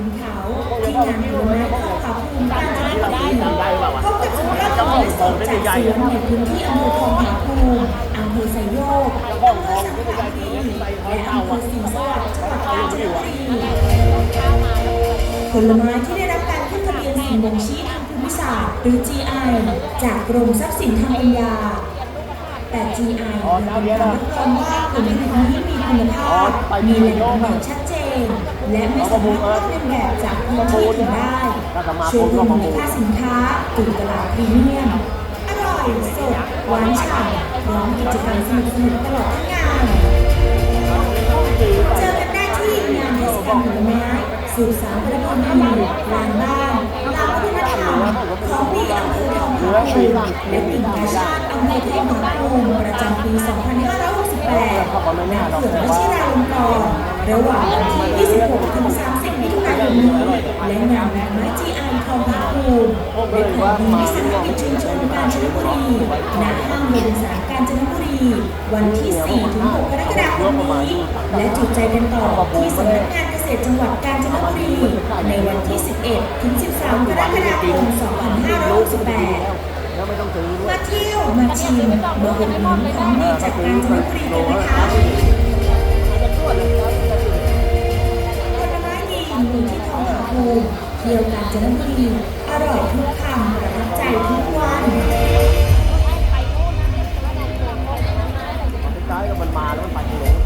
ขุนเขาที่งานผลไม้ทองผาภูมิกาญจนบุรีพบกับสุรกรและสดจากสวนในพื้นที่อำเภอทองผาภูมิอำเภอไซโยกอำเภอสังขละบุรีและอำเภอสิงห์สวัสดิ์จังหวัดกาญจนบุรีผลไม้ที่ได้รับการขึ้นทะเบียนสิ่งบ่งชี้ทางภูมิศาสตร์หรือ GI จากกรมทรัพย์สินทางปัญญา แต่ GI ยังเป็นการรับรองว่าผลผลิตนี้มีคุณภาพ มีแหล่งกำเนิดชัดเจน องและไม่สามารถลอกเลียนแบบจากพื้นที่อื่นได้โชว์รูมมูลค่าสินค้าตู่ตลาดพรีเมียมอร่อยสดหวานฉ่ำพร้อมกิจกรรมสนุกๆตลอดทั้งงานเจอกันได้ที่งานเทศกาลผลไม้สืบสานประเพณีลานบ้านลานวัฒนธรรมของดีอำเภอทองผาภูมิและติ่งกาชาติอำเภอเทองผาภูมิประจำปี 2568ณเขื่อนวชิราลง ระหว่างวันที่ 26 ถึง 30 มิถุนายนนี้และงานดอกไม้ GI ทองผาภูมิและของดีวิสาหกิจชุมชนกาญจนบุรีณห้างโรบินสันกาญจนบุรี วันที่ 4 ถึง 6 กรกฎาคมนี้ และจุดใจกันต่อที่สำนักงานเกษตรจังหวัดกาญจนบุรี ในวันที่ 11 ถึง 13 กรกฎาคม 2568มาเที่ยวมาชิมมาอุดหนุนของดีจากกาญจนบุรีกันนะคะ เดี่ยวกันจนบุดีอร่อยทุกคำประทับใจทุกวันมันมาแล้วมันไปโน่น